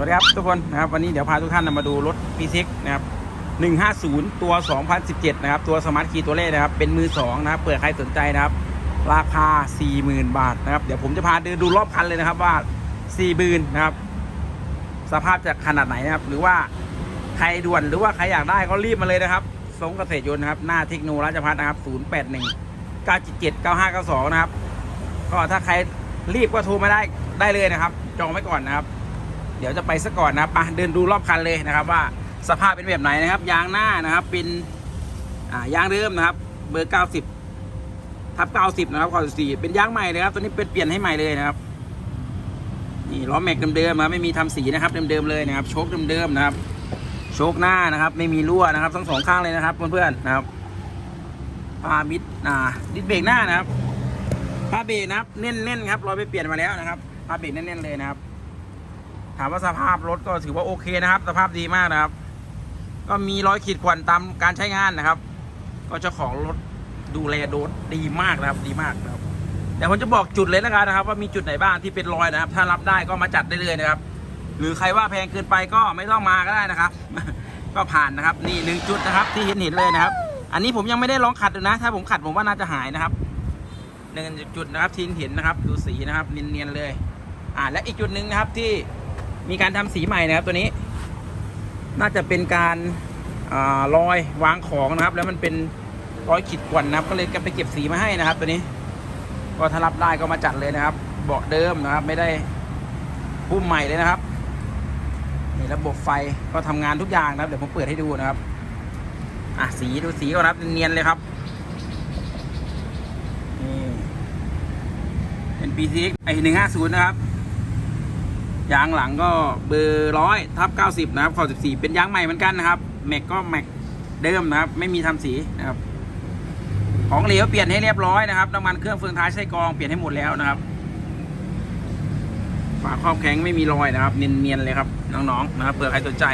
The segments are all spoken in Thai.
วัสดีครับทุกคนนะครับวันนี้เดี๋ยวพาทุกท่านมาดูรถ p ีนะครับ 150 ตัว 2017 นะครับ ตัวสมาร์ทคีย์ตัวเลขนะครับ เป็นมือ2นะครับเปิดใครสนใจนะครับ ราคา 40,000 บาทนะครับ เดี๋ยวผมจะพาเดินดูรอบคันเลยนะครับว่า 40,000นะครับ สภาพจะขนาดไหนนะครับ หรือว่าใครด่วนหรือว่าใครอยากได้ก็รีบมาเลยนะครับสงเกษตรยนต์นะครับ หน้าเทคโนราชพัฒน์นะครับ 081 977 9592 นะครับ ก็ถ้าใครรีบก็โทรมาได้ได้เลยนะครับ จองไว้ก่อนนะครับ เดี๋ยวจะไปซะก่อนนะครับอะเดินดูรอบคันเลยนะครับ ว่าสภาพเป็นแบบไหนนะครับ ยางหน้านะครับ เป็นอ่ายางเดิมนะครับ เบอร์90ทับ90นะครับขอสี่เป็นยางใหม่เลยครับตัวนี้เป็นเปลี่ยนให้ใหม่เลยนะครับนี่ล้อแม็กเดิมๆนะครับไม่มีทำสีนะครับเดิมๆเลยนะครับโชคเดิมๆนะครับ โชคหน้านะครับ ไม่มีรั่วนะครับ ทั้งสองข้างเลยนะครับเพื่อนๆนะครับปามิดอ่าดิสเบรกหน้านะครับผ้าเบรกนะครับแน่นๆครับเรอยไปเปลี่ยนมาแล้วนะครับผ้าเบรกแน่นๆเลยนะครับ ถามว่าสภาพรถก็ถือว่าโอเคนะครับ สภาพดีมากนะครับ ก็มีรอยขีดข่วนตามการใช้งานนะครับ ก็เจ้าของรถดูแลโดดดีมากนะครับ ดีมากนะครับเดี๋ยวผมจะบอกจุดเลยแล้วกันนะครับ ว่ามีจุดไหนบ้างที่เป็นรอยนะครับ ถ้ารับได้ก็มาจัดได้เลยนะครับ หรือใครว่าแพงเกินไปก็ไม่ต้องมาก็ได้นะครับ ก็ผ่านนะครับ นี่หนึ่งจุดนะครับ ที่เห็นเห็นเลยนะครับ อันนี้ผมยังไม่ได้ลองขัดดูนะ ถ้าผมขัดผมว่าน่าจะหายนะครับหนึ่งจุดนะครับที่เห็นนะครับ ดูสีนะครับเนียนๆเลย อ่าและอีกจุดหนึ่งนะครับที่ มีการทำสีใหม่นะครับตัวนี้ น่าจะเป็นการอรอยวางของนะครับ แล้วมันเป็นรอยขีดข่วนนะครับ ก็เลยกไปเก็บสีมาให้นะครับ ตัวนี้ ก็ถ้ารับได้ก็มาจัดเลยนะครับ เบาะเดิมนะครับ ไม่ได้พุ่มใหม่เลยนะครับนี่ระบบไฟก็ทำงานทุกอย่างนะครับเดี๋ยวผมเปิดให้ดูนะครับอะสีดูสีก่อนะครับเนียนเลยครับนี่เป็น PCX ไอหนึ่งห้าศูนย์นะครับ ยางหลังก็เบอร์ร้อยทับเก้าสิบนะครับขอสิบสี่เป็นยางใหม่เหมือนกันนะครับแม็กก็แม็กเดิมนะครับ ไม่มีทำสีนะครับ ของเหลวเปลี่ยนให้เรียบร้อยนะครับน้ำมันเครื่องเฟืองท้ายไส้กรองเปลี่ยนให้หมดแล้วนะครับฝาครอบแข็งไม่มีรอยนะครับ เนียนๆเลยครับน้องๆนะครับเผื่อใครสนใจ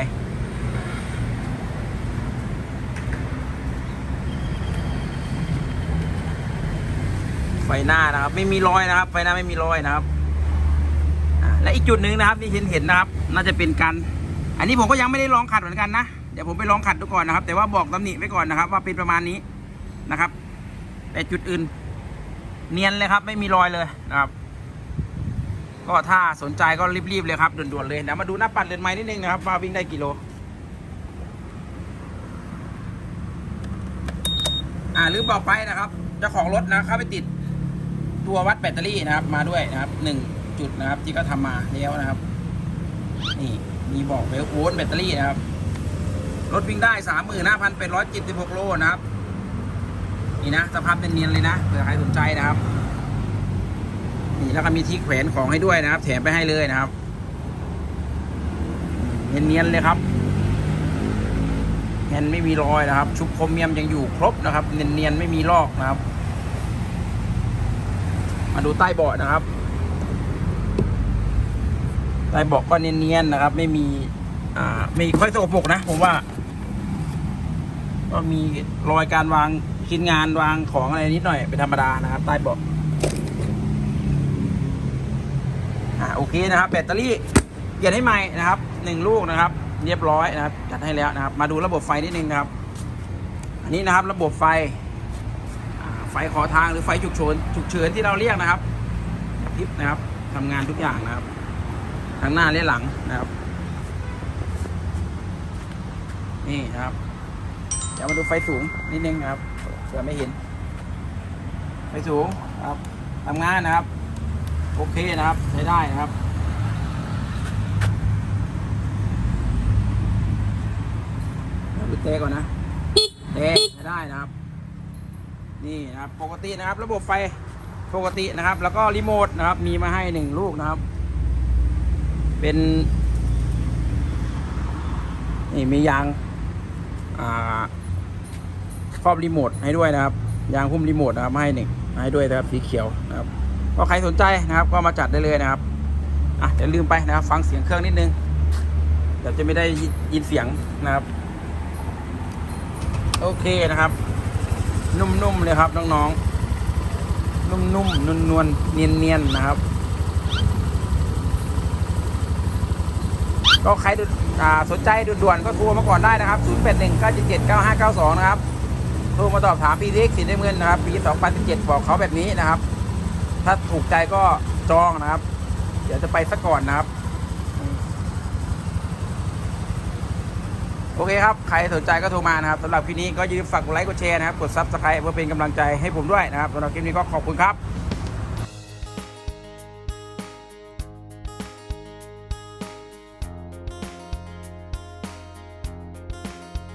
ไฟหน้านะครับ ไม่มีรอยนะครับ ไฟหน้าไม่มีรอยนะครับ และอีกจุดหนึ่งนะครับที่เห็นเห็นนะครับ น่าจะเป็นการอันนี้ผมก็ยังไม่ได้ลองขัดเหมือนกันนะเดี๋ยวผมไปลองขัดดูก่อนนะครับ แต่ว่าบอกตำหนิไว้ก่อนนะครับ ว่าเป็นประมาณนี้นะครับ แต่จุดอื่น เนียนเลยครับ ไม่มีรอยเลยนะครับ ก็ถ้าสนใจก็รีบๆเลยครับด่วนๆเลยเดี๋ยวมาดูหน้าปัดเรือนไม้นิดนึงนะครับว่าวิ่งได้กี่โลอ่าลืมบอกไปนะครับเจ้าของรถนะเข้าไปติดตัววัดแบตเตอรี่นะครับ มาด้วยนะครับหนึ่ง จุดนะครับ ที่ก็ทำมาแล้วนะครับ นี่มีบอกเวลโวลต์แบตเตอรี่นะครับ รถวิ่งได้สามหมื่นห้าพันเป็นร้อยเจ็ดสิบหกโลนะครับ นี่นะสภาพเนียนๆเลยนะเผื่อใครสนใจนะครับ นี่แล้วก็มีที่แขวนของให้ด้วยนะครับ แถมไปให้เลยนะครับ เนียนๆเลยครับแฮนไม่มีรอยนะครับ ชุบโครเมียมยังอยู่ครบนะครับ เนียนๆไม่มีลอกนะครับ มาดูใต้เบาะนะครับ ใต้เบาะก็เนียนๆนะครับ ไม่มีอ่าไม่ค่อยสกปรกนะผมว่า ก็มีรอยการวางชิ้นงานวางของอะไรนิดหน่อยเป็นธรรมดานะครับ ใต้เบาะอ่าโอเคนะครับ แบตเตอรี่เปลี่ยนให้ใหม่นะครับหนึ่งลูกนะครับ เรียบร้อยนะครับจัดให้แล้วนะครับ มาดูระบบไฟนิดนึงนะครับ อันนี้นะครับ ระบบไฟไฟขอทางหรือไฟฉุกเฉินฉุกเฉินที่เราเรียกนะครับพริบนะครับทำงานทุกอย่างนะครับ ทั้งหน้าและหลังนะครับ นี่ครับ เดี๋ยวมาดูไฟสูงนิดนึงครับเผื่อไม่เห็น ไฟสูงครับทำงานนะครับ โอเคนะครับใช้ได้นะครับเดี๋ยวดูเตะก่อนนะเตะใช้ได้นะครับ นี่นะครับ ปกตินะครับ ระบบไฟปกตินะครับ แล้วก็รีโมทนะครับ มีมาให้หนึ่งลูกนะครับ เป็นนี่มียางอ่าครอบรีโมทให้ด้วยนะครับ ยางหุ้มรีโมทนะครับให้หนึ่งให้ด้วยนะครับสีเขียวนะครับก็ใครสนใจนะครับ ก็มาจัดได้เลยนะครับอะเดี๋ยวลืมไปนะครับ ฟังเสียงเครื่องนิดนึงเดี๋ยวจะไม่ได้ยินเสียงนะครับ โอเคนะครับ นุ่มๆเลยครับน้องๆนุ่มๆนวลๆเนียนๆนะครับ ก็ใครดูสนใจด่วนๆก็โทรมาก่อนได้นะครับ 0 8 1 9 7 7 9 5 9 2 นะครับ โทรมาสอบถามปีเล็กสีน้ำเงินนะครับ ปี 2017 บอกเขาแบบนี้นะครับ ถ้าถูกใจก็จองนะครับ เดี๋ยวจะไปสักก่อนนะครับ โอเคครับ ใครสนใจก็โทรมานะครับสำหรับคลิปนี้ก็อย่าลืมฝากกดไลค์กดแชร์นะครับ กดซับสไครต์เพื่อเป็นกำลังใจให้ผมด้วยนะครับสำหรับคลิปนี้ก็ขอบคุณครับ